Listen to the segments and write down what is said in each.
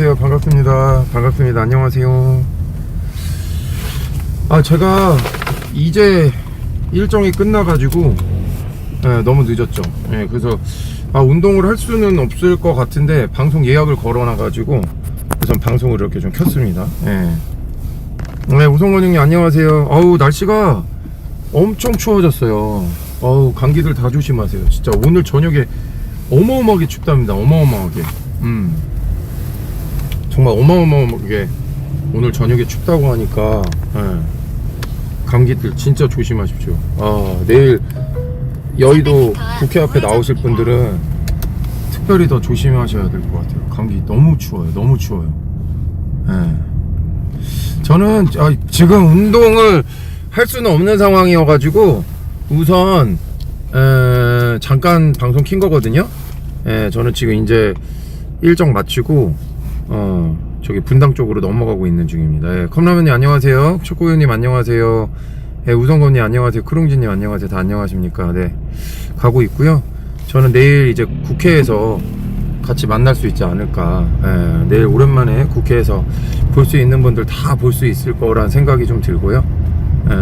안녕하세요. 반갑습니다. 반갑습니다. 안녕하세요. 아, 제가 이제 일정이 끝나가지고, 예, 너무 늦었죠. 예, 그래서, 아, 운동을 할 수는 없을 것 같은데, 방송 예약을 걸어놔가지고, 우선 방송을 이렇게 좀 켰습니다. 예. 네, 우성권 형님 안녕하세요. 어우, 날씨가 엄청 추워졌어요. 어우, 감기들 다 조심하세요. 진짜 오늘 저녁에 어마어마하게 춥답니다. 어마어마하게. 음. 정말 어마어마하게 오늘 저녁에 춥다고 하니까 예. 감기들 진짜 조심하십시오. 아 내일 여의도 국회 앞에 나오실 분들은 특별히 더 조심하셔야 될 것 같아요. 감기 너무 추워요. 너무 추워요. 예. 저는 아, 지금 운동을 할 수는 없는 상황이어가지고 우선 에, 잠깐 방송 킨 거거든요. 예, 저는 지금 이제 일정 마치고 어 저기 분당 쪽으로 넘어가고 있는 중입니다. 예, 컵라면님 안녕하세요. 축구위원님 안녕하세요. 예, 우성건님 안녕하세요. 크롱진님 안녕하세요. 다 안녕하십니까? 네 가고 있고요. 저는 내일 이제 국회에서 같이 만날 수 있지 않을까. 예, 내일 오랜만에 국회에서 볼 수 있는 분들 다 볼 수 있을 거란 생각이 좀 들고요. 예.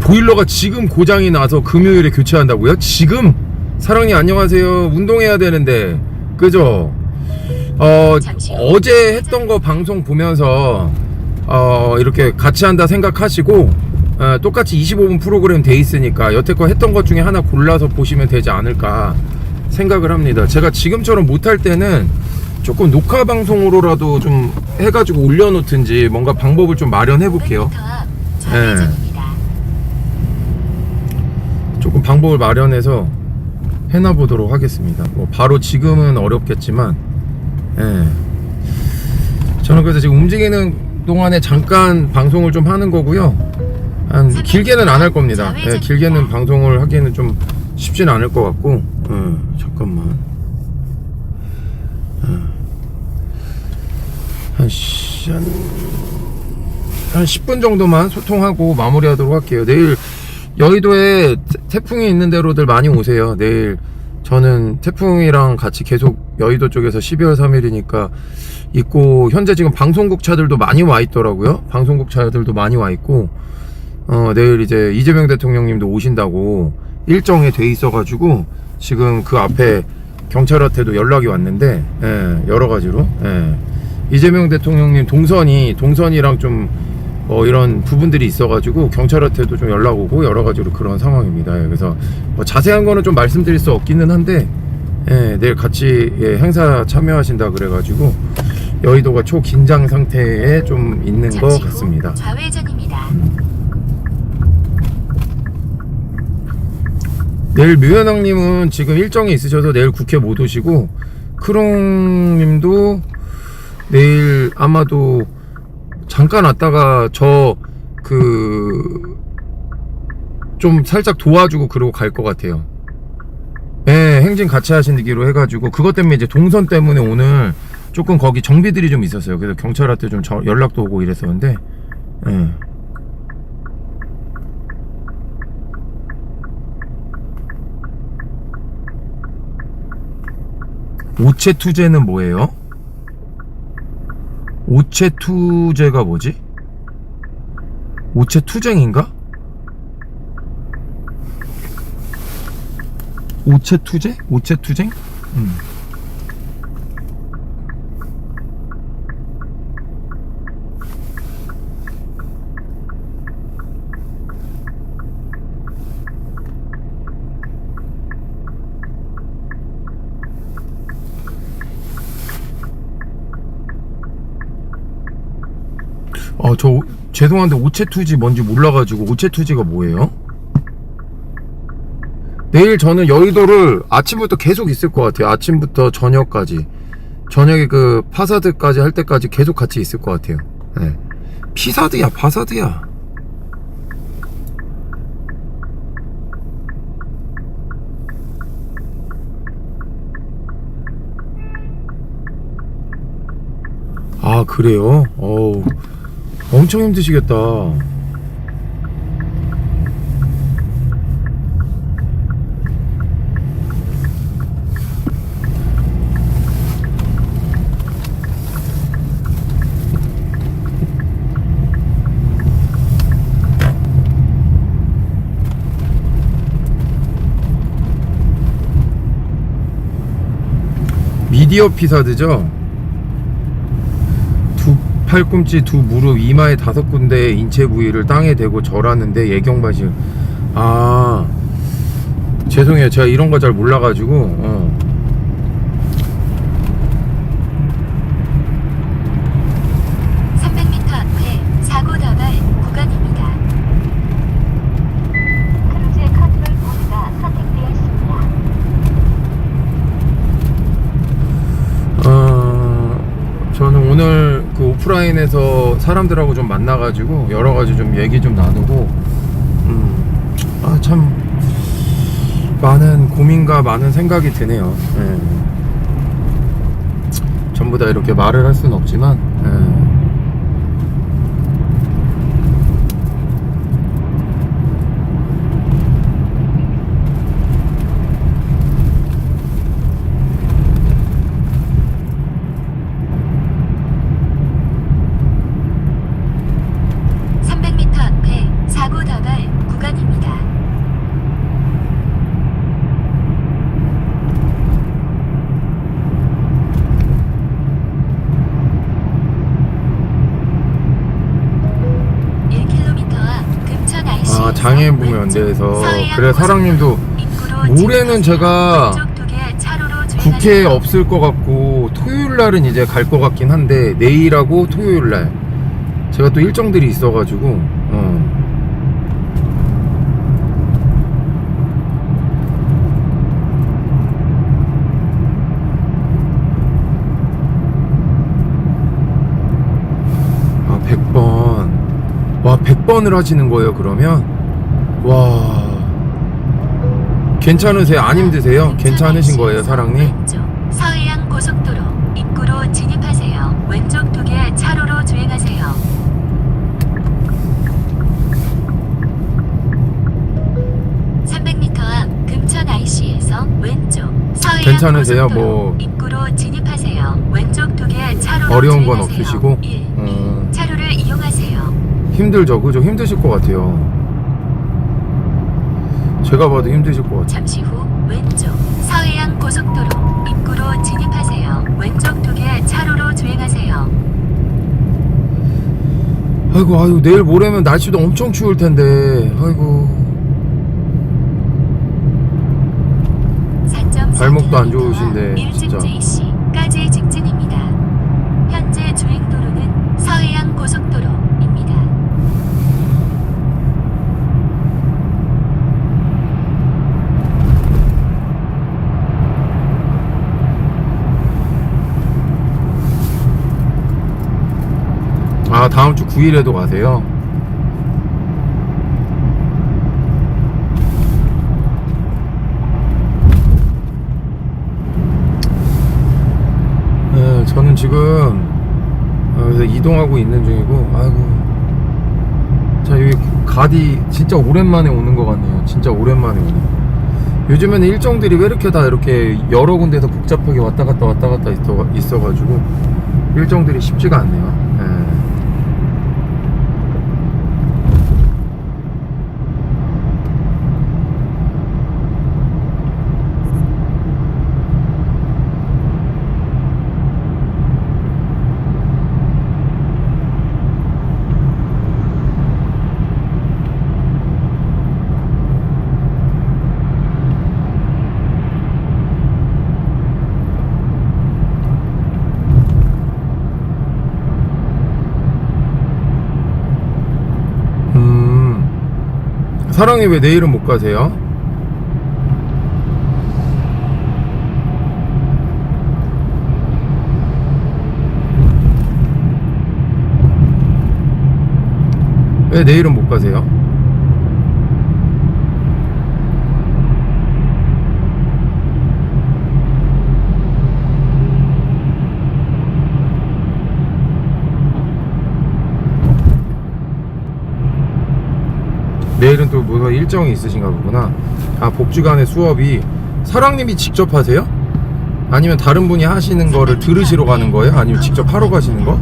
보일러가 지금 고장이 나서 금요일에 교체한다고요? 지금? 사랑님 안녕하세요. 운동해야 되는데 그죠? 어 어제 했던 거 방송 보면서 어 이렇게 같이 한다 생각하시고 어, 똑같이 25분 프로그램 돼 있으니까 여태껏 했던 것 중에 하나 골라서 보시면 되지 않을까 생각을 합니다. 제가 지금처럼 못할 때는 조금 녹화 방송으로라도 좀 해가지고 올려놓든지 뭔가 방법을 좀 마련해 볼게요. 좌회전입니다. 조금 방법을 마련해서 해놔 보도록 하겠습니다. 뭐 바로 지금은 어렵겠지만, 예. 저는 그래서 지금 움직이는 동안에 잠깐 방송을 좀 하는 거고요. 한 길게는 안 할 겁니다. 예, 길게는 방송을 하기에는 좀 쉽지는 않을 것 같고, 예, 잠깐만. 예. 한, 시, 한, 한 10분 정도만 소통하고 마무리하도록 할게요. 내일 여의도에 태- 태풍이 있는 데로들 많이 오세요. 내일 저는 태풍이랑 같이 계속 여의도 쪽에서 12월 3일이니까 있고 현재 지금 방송국 차들도 많이 와 있더라고요. 방송국 차들도 많이 와 있고 어 내일 이제 이재명 대통령님도 오신다고 일정에 돼 있어가지고 지금 그 앞에 경찰한테도 연락이 왔는데 예, 여러 가지로 예. 이재명 대통령님 동선이 동선이랑 좀 어, 이런 부분들이 있어가지고 경찰한테도 좀 연락 오고 여러 가지로 그런 상황입니다. 예, 그래서 뭐 자세한 거는 좀 말씀드릴 수 없기는 한데 예, 내일 같이 예, 행사 참여하신다 그래가지고 여의도가 초긴장 상태에 좀 있는 것 잠시 후 같습니다. 좌회전입니다. 내일 묘현왕님은 지금 일정이 있으셔서 내일 국회 못 오시고 크롱님도 내일 아마도 잠깐 왔다가 저 그 좀 살짝 도와주고 그러고 갈 것 같아요. 예, 행진 같이 하시기로 해가지고 그것 때문에 이제 동선 때문에 오늘 조금 거기 정비들이 좀 있었어요. 그래서 경찰한테 좀 저- 연락도 오고 이랬었는데, 예. 오체 투제는 뭐예요? 오체 투제가 뭐지? 오체 투쟁인가? 오체 투제? 오체 투쟁? 음. 아, 저 오- 죄송한데 오체투지 뭔지 몰라가지고 오체투지가 뭐예요? 내일 저는 여의도를 아침부터 계속 있을 것 같아요. 아침부터 저녁까지. 저녁에 그 파사드까지 할 때까지 계속 같이 있을 것 같아요. 네. 피사드야, 파사드야. 아, 그래요? 어우. 엄청 힘드시겠다. 미디어 피사드죠? 두 팔꿈치, 두 무릎, 이마에 다섯 군데 인체 부위를 땅에 대고 절하는데 예경바실. 아, 죄송해요. 제가 이런 거 잘 몰라가지고. 어. 삼0 0 m 앞에 사고 다발 구간입니다. 크루즈의 컨트롤 모드가 선택되었습니다. 어, 저는 오늘 그 오프라인에서 사람들하고 좀 만나가지고 여러 가지 좀 얘기 좀 나누고, 음, 아, 참, 많은 고민과 많은 생각이 드네요. 예. 전부 다 이렇게 말을 할 수는 없지만, 예. 삼0 0 m 앞에 사고 다발 구간입니다. 일 킬로미터 앞 금천 IC 아, 장애인부모 연대에서. 그래, 사랑님도 올해는 제가 국회에 없을 것 같고 토요일 날은 이제 갈 것 같긴 한데 내일하고 토요일 날. 제가 또 일정들이 있어가지고 어. 아 100번. 와 100번을 하시는 거예요 그러면? 와 괜찮으세요 안 힘드세요 괜찮으신 거예요 사랑님 서해안 고속도로 입구로 진입하세요. 왼쪽 두 개 차로로 주행하세요. 삼0 0 m 앞 금천 IC에서 왼쪽 서해안 괜찮으세요? 고속도로 뭐 입구로 진입하세요. 왼쪽 두개 차로로 어려운 건. 없으시고? 일, 음. 차로를 이용하세요. 힘들죠 그죠 힘드실 것 같아요 제가 봐도 힘드실 것 같아요 잠시 후 왼쪽 서해안 고속도로 입구로 진입하세요. 왼쪽 두 개 차로로 주행하세요. 아이고 아이고 내일 모레면 날씨도 엄청 추울 텐데 아이고 발목도 안 좋으신데, 진짜. 일직제시까지 직진입니다. 현재 주행 도로는 서해안 고속도로입니다. 아 다음 주 9일에도 가세요. 네, 저는 지금 어, 이동하고 있는 중이고 아이고. 자 여기 가디 진짜 오랜만에 오는 것 같네요. 진짜 오랜만에 오네. 요즘에는 일정들이 왜 이렇게 다 이렇게 여러 군데서 복잡하게 왔다 갔다 왔다 갔다 있어, 있어가지고 일정들이 쉽지가 않네요 예. 음 사랑이 왜 내일은 못 가세요? 왜 내일은 못 가세요? 내일은 또 뭐가 일정이 있으신가 보구나. 아, 복지관의 수업이 사랑님이 직접 하세요? 아니면 다른 분이 하시는 거를 들으시러 가는 거예요? 아니면 직접 하러 가시는 거?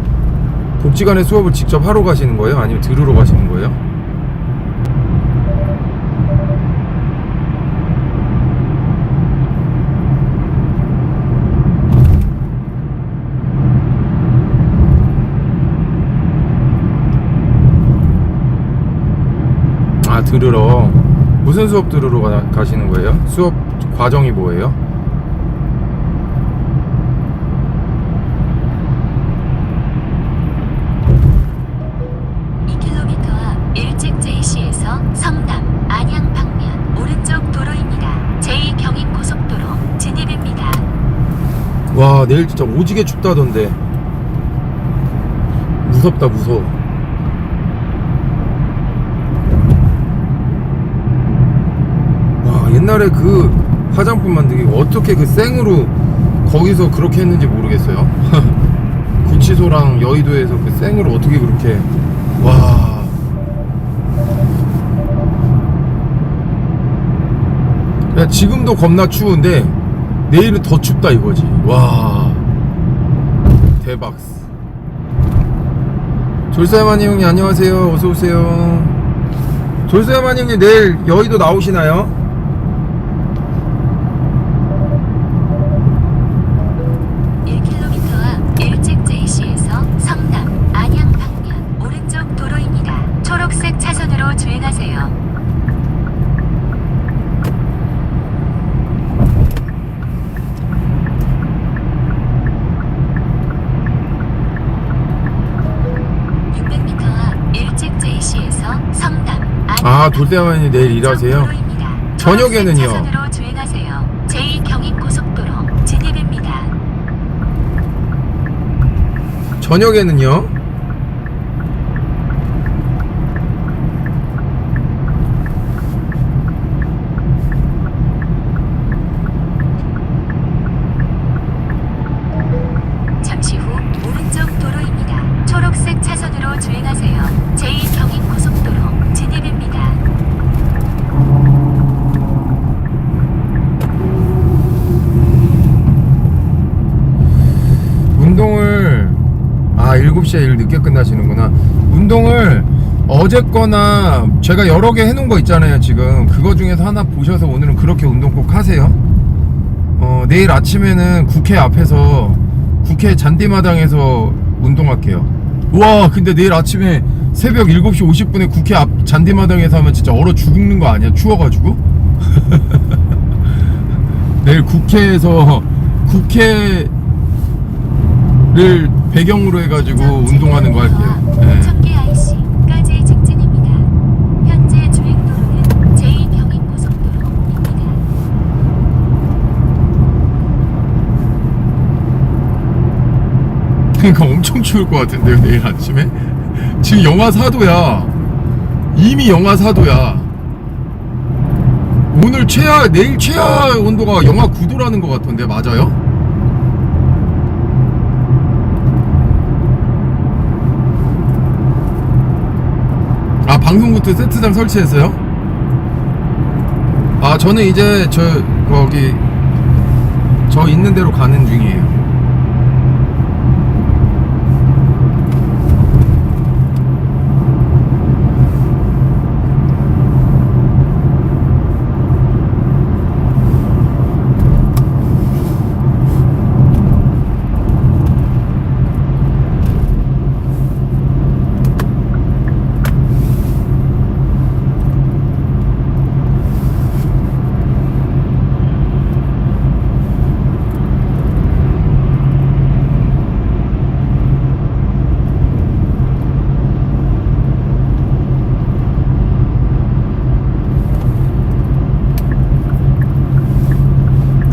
복지관의 수업을 직접 하러 가시는 거예요? 아니면 들으러 가시는 거예요? 무슨 수업 들으러 가, 가시는 거예요? 수업 과정이 뭐예요? 2km 앞 일찍 JC에서 성남, 안양 방면 오른쪽 도로입니다. 제2경인고속도로 진입입니다. 와 내일 진짜 오지게 춥다던데 무섭다 무서워 와 옛날에 그 화장품 만들기 어떻게 그 생으로 거기서 그렇게 했는지 모르겠어요 구치소랑 여의도에서 그 생으로 어떻게 그렇게 와 야, 지금도 겁나 추운데 내일은 더 춥다 이거지. 와 대박. 졸사마니 형님 안녕하세요. 어서 오세요. 졸사마니 형님 내일 여의도 나오시나요? 아 돌대마니 내일 일하세요? 저녁에는요? 초록색 차선으로 주행하세요. 제2경인고속도로 진입입니다. 저녁에는요? 7시에 일 늦게 끝나시는구나. 운동을 어제거나 제가 여러 개 해놓은 거 있잖아요 지금. 그거 중에서 하나 보셔서 오늘은 그렇게 운동 꼭 하세요. 어, 내일 아침에는 국회 앞에서 국회 잔디마당에서 운동할게요. 와 근데 내일 아침에 새벽 7시 50분에 국회 앞 잔디마당에서 하면 진짜 얼어 죽는 거 아니야? 추워가지고? 내일 국회에서 국회 를 배경으로 해가지고 운동하는 거 할게요. 네. 청계 IC까지 직진입니다. 현재 주행 도로는 제2경인고속도로입니다. 그러니까 엄청 추울 것 같은데요 내일 아침에 지금 영하 4도야 이미 영하 4도야 오늘 최하 내일 최하 온도가 영하 9도라는 것 같던데 맞아요? 방송부터 세트장 설치했어요? 아 저는 이제 저 거기 저 있는 대로 가는 중이에요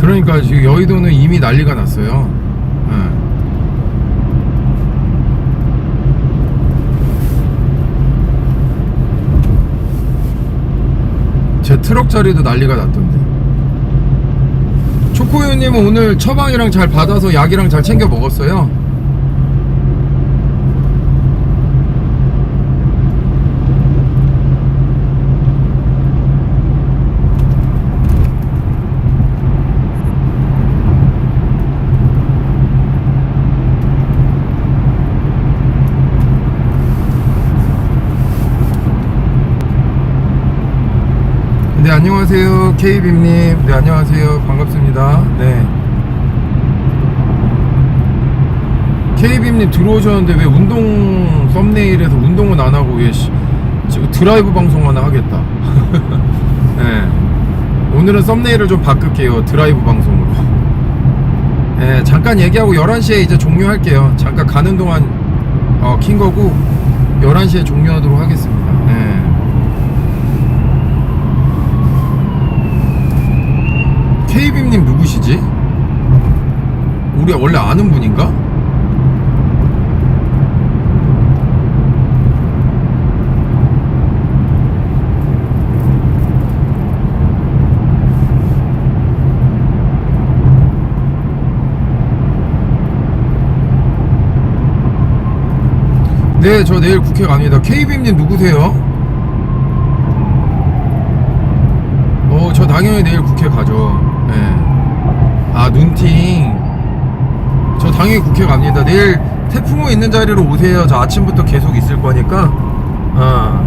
그러니까 지금 여의도는 이미 난리가 났어요. 예. 제 트럭 자리도 난리가 났던데. 초코우유님은 오늘 처방이랑 잘 받아서 약이랑 잘 챙겨 먹었어요. 네 안녕하세요 케이빔님 네 안녕하세요 반갑습니다 네 케이빔님 들어오셨는데 왜 운동 썸네일에서 운동은 안 하고 왜 시- 지금 드라이브 방송만 하겠다 예. 오늘은 썸네일을 좀 바꿀게요. 드라이브 방송으로. 예, 잠깐 얘기하고 11시에 이제 종료할게요. 잠깐 가는 동안 어, 킨 거고 11시에 종료하도록 하겠습니다. 예. 케이빔님 누구시지? 우리 원래 아는 분인가? 네, 저 내일 국회 갑니다. 케이빔님 누구세요? 어, 저 당연히 내일 국회 가죠. 예. 아, 눈팅. 저 당연히 국회 갑니다. 내일 태풍호 있는 자리로 오세요. 저 아침부터 계속 있을 거니까. 아.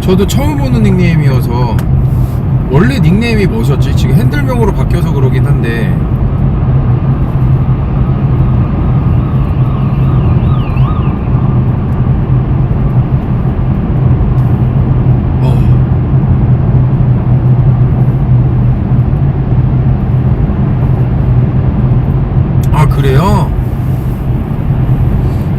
저도 처음 보는 닉네임이어서 원래 닉네임이 뭐셨지? 지금 핸들명으로 바뀌어서 그러긴 한데 어. 아 그래요?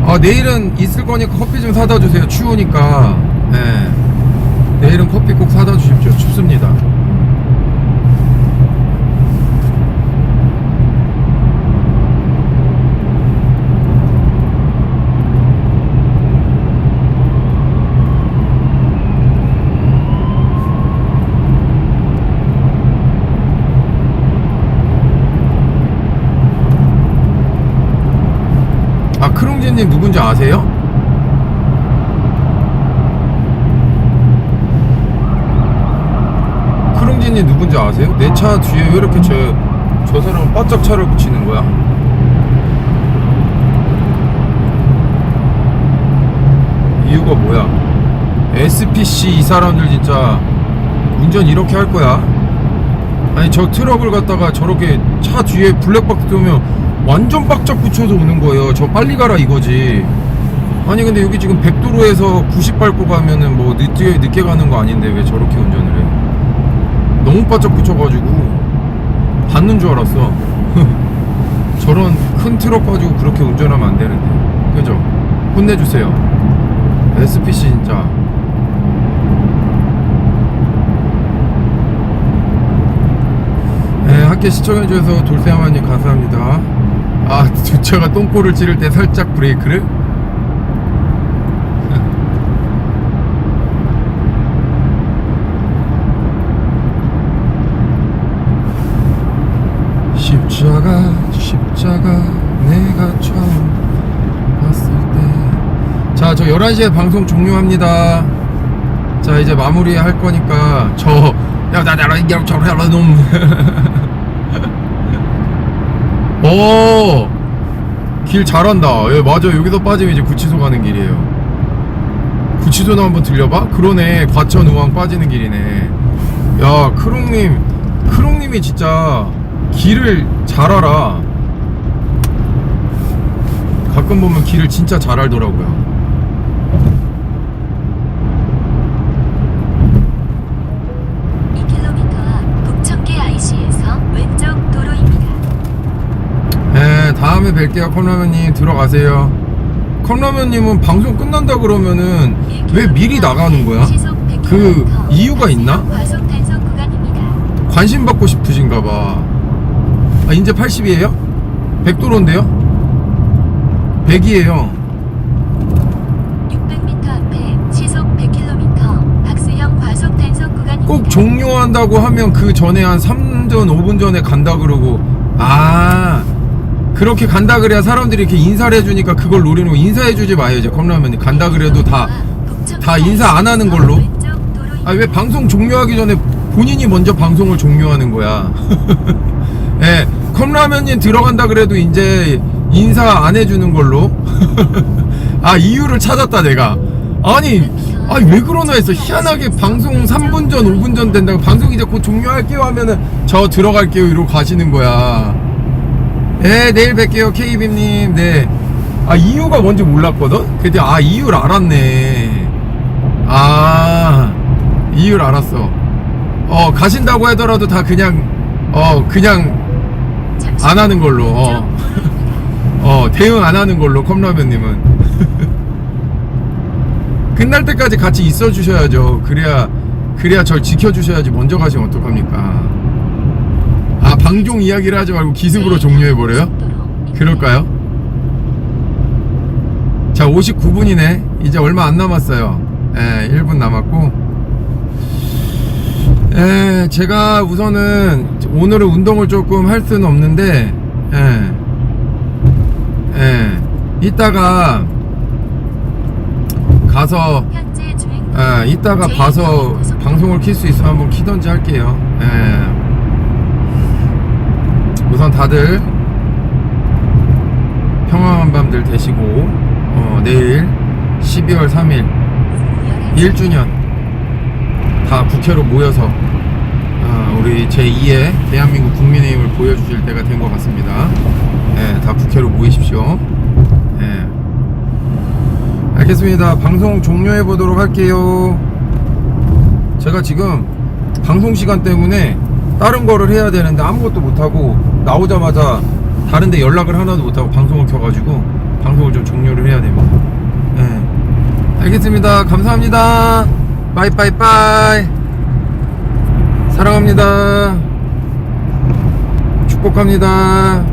아 내일은 있을 거니까 커피 좀 사다 주세요. 추우니까. 예. 내일은 커피 꼭 사다 주십시오. 춥습니다 아 크롱진님 누군지 아세요? 크롱진님 누군지 아세요? 내 차 뒤에 왜 이렇게 저, 저 사람은 바짝 차를 붙이는 거야? 이유가 뭐야? SPC 이 사람들 진짜 운전 이렇게 할 거야? 아니 저 트럭을 갖다가 저렇게 차 뒤에 블랙박스 두면 완전 빡짝 붙여서 오는 거예요. 저 빨리 가라 이거지. 아니 근데 여기 지금 100도로에서 90 밟고 가면은 뭐 늦게 늦게 가는 거 아닌데 왜 저렇게 운전을 해? 너무 바짝 붙여가지고 받는 줄 알았어. 저런 큰 트럭 가지고 그렇게 운전하면 안 되는데. 그죠? 혼내주세요. SPC 진짜. 네, 함께 시청해주셔서 돌쇠하마님 감사합니다. 아, 주차가 똥꼬를 찌를 때 살짝 브레이크를? 십자가, 십자가, 내가 처음 봤을 때. 자, 저 11시에 방송 종료합니다. 자, 이제 마무리 할 거니까, 저, 야, 나, 나, 나, 야, 저, 야, 놈. 오! 길 잘한다. 예, 맞아. 여기서 빠지면 이제 구치소 가는 길이에요. 구치소나 한번 들려봐? 그러네. 과천 우왕 빠지는 길이네. 야, 크롱님, 크롱님이 진짜 길을 잘 알아. 가끔 보면 길을 진짜 잘 알더라고요. 다음에 뵐게요. 컵라면님 들어가세요. 컵라면님은 방송 끝난다 그러면은 왜 미리 나가는 거야? 시속 100km 그 이유가 있나? 관심 받고 싶으신가 봐. 아, 이제 80이에요? 100도로인데요? 100이에요. 600m 앞에 시속 100km 박스형 과속 단속 구간입니다. 꼭 종료한다고 하면 그 전에 한 3전, 5분 전에 간다 그러고, 아, 그렇게 간다 그래야 사람들이 이렇게 인사를 해주니까 그걸 노리는 거 인사해주지 마요, 이제 컵라면이. 간다 그래도 다, 다 인사 안 하는 걸로? 아, 왜 방송 종료하기 전에 본인이 먼저 방송을 종료하는 거야? 예, 컵라면님 들어간다 그래도 이제 인사 안 해주는 걸로? 아, 이유를 찾았다, 내가. 아니, 아니, 왜 그러나 했어. 희한하게 방송 3분 전, 5분 전 된다고. 방송 이제 곧 종료할게요 하면은 저 들어갈게요. 이러고 가시는 거야. 네, 내일 뵐게요, KB님. 네. 아, 이유가 뭔지 몰랐거든? 근데, 아, 이유를 알았네. 아, 이유를 알았어. 어, 가신다고 하더라도 다 그냥, 어, 그냥 안 하는 걸로, 어. 어, 대응 안 하는 걸로, 컵라면님은. 끝날 때까지 같이 있어 주셔야죠. 그래야, 그래야 절 지켜 주셔야지 먼저 가시면 어떡합니까. 아, 방종 이야기를 하지 말고 기습으로 종료해버려요? 그럴까요? 자, 59분이네. 이제 얼마 안 남았어요. 예, 1분 남았고. 예, 제가 우선은 오늘은 운동을 조금 할 수는 없는데, 예, 예, 이따가 가서, 예, 이따가 봐서 방송을 킬 수 있으면 한번 키던지 할게요. 예. 우선 다들 평안한 밤들 되시고 어, 내일 12월 3일 1주년 다 국회로 모여서 어, 우리 제2의 대한민국 국민의힘을 보여주실 때가 된 것 같습니다. 예, 다 국회로 모이십시오. 예. 알겠습니다. 방송 종료해 보도록 할게요. 제가 지금 방송 시간 때문에 다른 거를 해야 되는데 아무것도 못하고 나오자마자 다른데 연락을 하나도 못하고 방송을 켜가지고 방송을 좀 종료를 해야 됩니다. 네. 알겠습니다. 감사합니다. 빠이빠이빠이. 사랑합니다. 축복합니다.